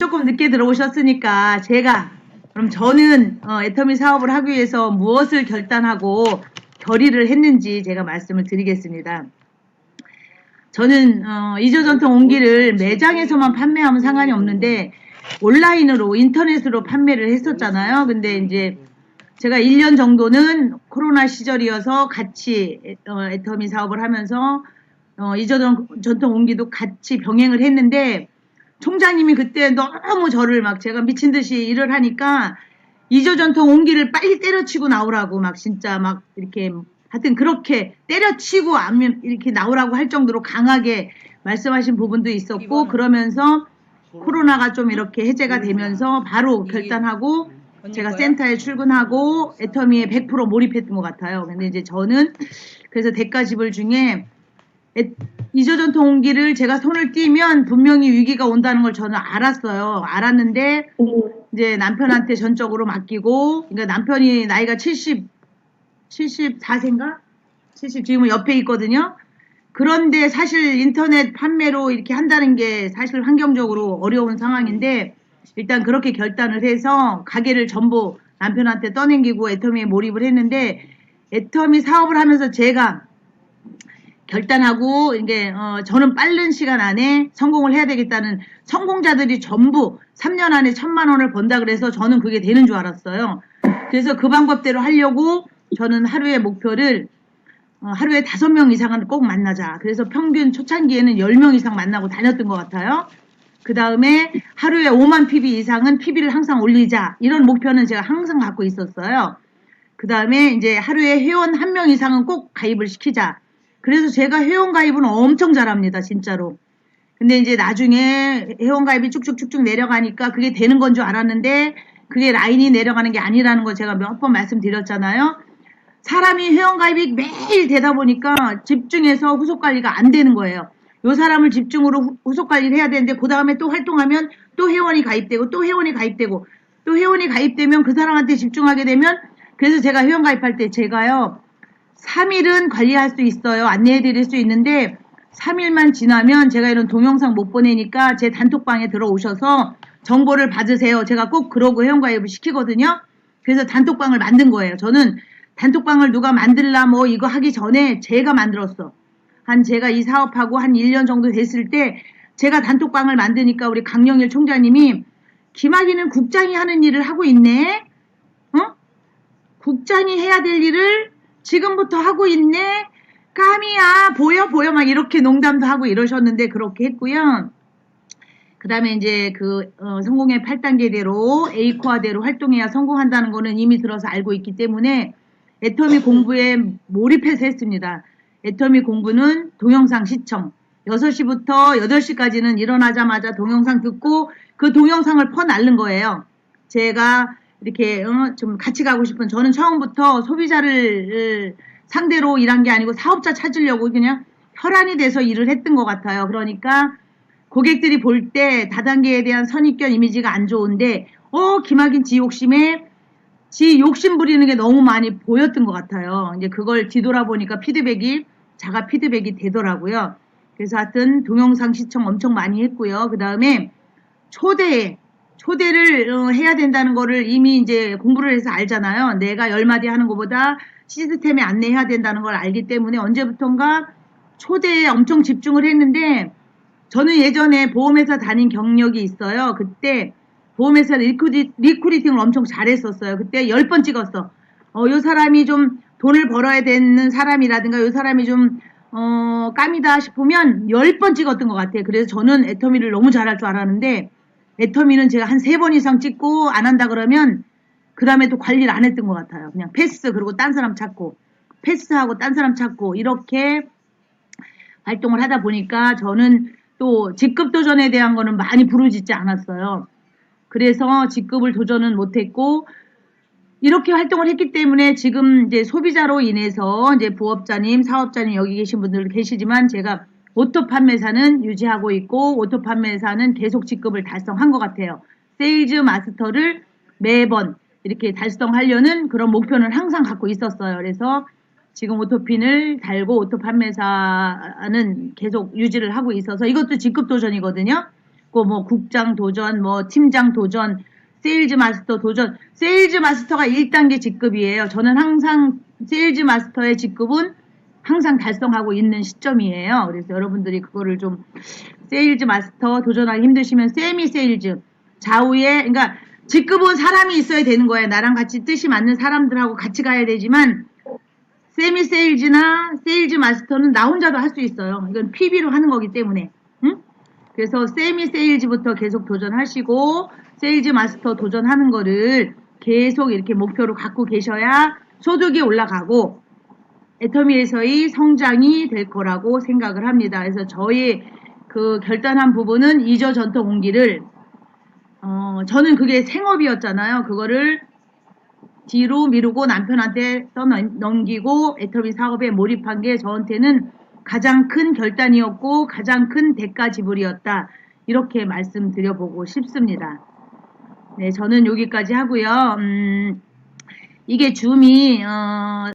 조금 늦게 들어오셨으니까 제가 그럼 저는 어, 애터미 사업을 하기 위해서 무엇을 결단하고 결의를 했는지 제가 말씀을 드리겠습니다. 저는 어, 이조전통 온기를 매장에서만 판매하면 상관이 없는데 온라인으로 인터넷으로 판매를 했었잖아요. 근데 이제 제가 1년 정도는 코로나 시절이어서 같이 애- 어, 애터미 사업을 하면서 어, 이조전통 온기도 같이 병행을 했는데 총장님이 그때 너무 저를 막 제가 미친 듯이 일을 하니까 이조 전통 온기를 빨리 때려치고 나오라고 막 진짜 막 이렇게 하여튼 그렇게 때려치고 안면 이렇게 나오라고 할 정도로 강하게 말씀하신 부분도 있었고 그러면서 코로나가 좀 이렇게 해제가 되면서 바로 결단하고 제가 센터에 출근하고 애터미에 100% 몰입했던 것 같아요. 근데 이제 저는 그래서 대가 집을 중에 애- 이조전통 온기를 제가 손을 띄면 분명히 위기가 온다는 걸 저는 알았어요. 알았는데 이제 남편한테 전적으로 맡기고 그러니까 남편이 나이가 70 74세인가? 70 지금은 옆에 있거든요. 그런데 사실 인터넷 판매로 이렇게 한다는 게 사실 환경적으로 어려운 상황인데 일단 그렇게 결단을 해서 가게를 전부 남편한테 떠넘기고 애터미에 몰입을 했는데 애터미 사업을 하면서 제가 결단하고 이게 어, 저는 빠른 시간 안에 성공을 해야 되겠다는 성공자들이 전부 3년 안에 천만 원을 번다 그래서 저는 그게 되는 줄 알았어요. 그래서 그 방법대로 하려고 저는 하루의 목표를 어, 하루에 다섯 명 이상은 꼭 만나자. 그래서 평균 초창기에는 10명 이상 만나고 다녔던 것 같아요. 그 다음에 하루에 5만 PB 이상은 PB를 항상 올리자. 이런 목표는 제가 항상 갖고 있었어요. 그 다음에 이제 하루에 회원 한명 이상은 꼭 가입을 시키자. 그래서 제가 회원 가입은 엄청 잘합니다, 진짜로. 근데 이제 나중에 회원 가입이 쭉쭉쭉쭉 내려가니까 그게 되는 건 줄 알았는데 그게 라인이 내려가는 게 아니라는 거 제가 몇 번 말씀드렸잖아요. 사람이 회원 가입이 매일 되다 보니까 집중해서 후속 관리가 안 되는 거예요. 요 사람을 집중으로 후- 후속 관리를 해야 되는데 그 다음에 또 활동하면 또 회원이 가입되고 또 회원이 가입되고 또 회원이 가입되면 그 사람한테 집중하게 되면 그래서 제가 회원 가입할 때 제가요 3일은 관리할 수 있어요. 안내해 드릴 수 있는데 3일만 지나면 제가 이런 동영상 못 보내니까 제 단톡방에 들어오셔서 정보를 받으세요. 제가 꼭 그러고 회원가입을 시키거든요. 그래서 단톡방을 만든 거예요. 저는 단톡방을 누가 만들라 뭐 이거 하기 전에 제가 만들었어. 한 제가 이 사업하고 한 1년 정도 됐을 때 제가 단톡방을 만드니까 우리 강영일 총장님이 김학이는 국장이 하는 일을 하고 있네. 어? 국장이 해야 될 일을 지금부터 하고 있네. 까미야 보여 보여 막 이렇게 농담도 하고 이러셨는데 그렇게 했고요. 그 다음에 이제 그 어, 성공의 8단계대로 A코어대로 활동해야 성공한다는 거는 이미 들어서 알고 있기 때문에 애터미 공부에 몰입해서 했습니다. 애터미 공부는 동영상 시청 6시부터 8시까지는 일어나자마자 동영상 듣고 그 동영상을 퍼날른 거예요. 제가 이렇게 어, 좀 같이 가고 싶은 저는 처음부터 소비자를 어, 상대로 일한 게 아니고 사업자 찾으려고 그냥 혈안이 돼서 일을 했던 것 같아요. 그러니까 고객들이 볼 때 다단계에 대한 선입견 이미지가 안 좋은데 어 김학인 지 욕심에 지 욕심 부리는 게 너무 많이 보였던 것 같아요. 이제 그걸 뒤돌아보니까 피드백이 자가 피드백이 되더라고요. 그래서 하여튼 동영상 시청 엄청 많이 했고요. 그 다음에 초대 초대를 어, 해야 된다는 거를 이미 이제 공부를 해서 알잖아요. 내가 열 마디 하는 것보다 시스템에 안내해야 된다는 걸 알기 때문에 언제부턴가 초대에 엄청 집중을 했는데 저는 예전에 보험회사 다닌 경력이 있어요. 그때 보험회사 리크리, 리크리팅을 엄청 잘했었어요. 그때 10번 찍었어. 어, 요 사람이 좀 돈을 벌어야 되는 사람이라든가 요 사람이 좀, 어, 까미다 싶으면 10번 찍었던 것 같아요. 그래서 저는 애터미를 너무 잘할 줄 알았는데, 애터미는 제가 한 3번 이상 찍고 안 한다 그러면, 그 다음에 또 관리를 안 했던 것 같아요. 그냥 패스, 그리고 딴 사람 찾고, 패스하고 딴 사람 찾고, 이렇게 활동을 하다 보니까 저는 또 직급 도전에 대한 거는 많이 부르짖지 않았어요. 그래서 직급을 도전은 못했고 이렇게 활동을 했기 때문에 지금 이제 소비자로 인해서 이제 부업자님, 사업자님 여기 계신 분들 계시지만 제가 오토 판매사는 유지하고 있고 오토 판매사는 계속 직급을 달성한 것 같아요. 세일즈 마스터를 매번 이렇게 달성하려는 그런 목표는 항상 갖고 있었어요. 그래서 지금 오토핀을 달고 오토 판매사는 계속 유지를 하고 있어서 이것도 직급 도전이거든요. 있고 뭐 국장 도전, 뭐 팀장 도전, 세일즈 마스터 도전. 세일즈 마스터가 1단계 직급이에요. 저는 항상 세일즈 마스터의 직급은 항상 달성하고 있는 시점이에요. 그래서 여러분들이 그거를 좀 세일즈 마스터 도전하기 힘드시면 세미 세일즈 좌우에 그러니까 직급은 사람이 있어야 되는 거예요. 나랑 같이 뜻이 맞는 사람들하고 같이 가야 되지만 세미 세일즈나 세일즈 마스터는 나 혼자도 할 수 있어요. 이건 PB로 하는 거기 때문에. 응? 그래서 세미 세일즈부터 계속 도전하시고 세일즈 마스터 도전하는 거를 계속 이렇게 목표로 갖고 계셔야 소득이 올라가고 애터미에서의 성장이 될 거라고 생각을 합니다. 그래서 저희 그 결단한 부분은 이저 전통 공기를 어, 저는 그게 생업이었잖아요. 그거를 뒤로 미루고 남편한테 떠넘기고 애터미 사업에 몰입한 게 저한테는 가장 큰 결단이었고 가장 큰 대가 지불이었다. 이렇게 말씀드려보고 싶습니다. 네, 저는 여기까지 하고요. 음, 이게 줌이 어,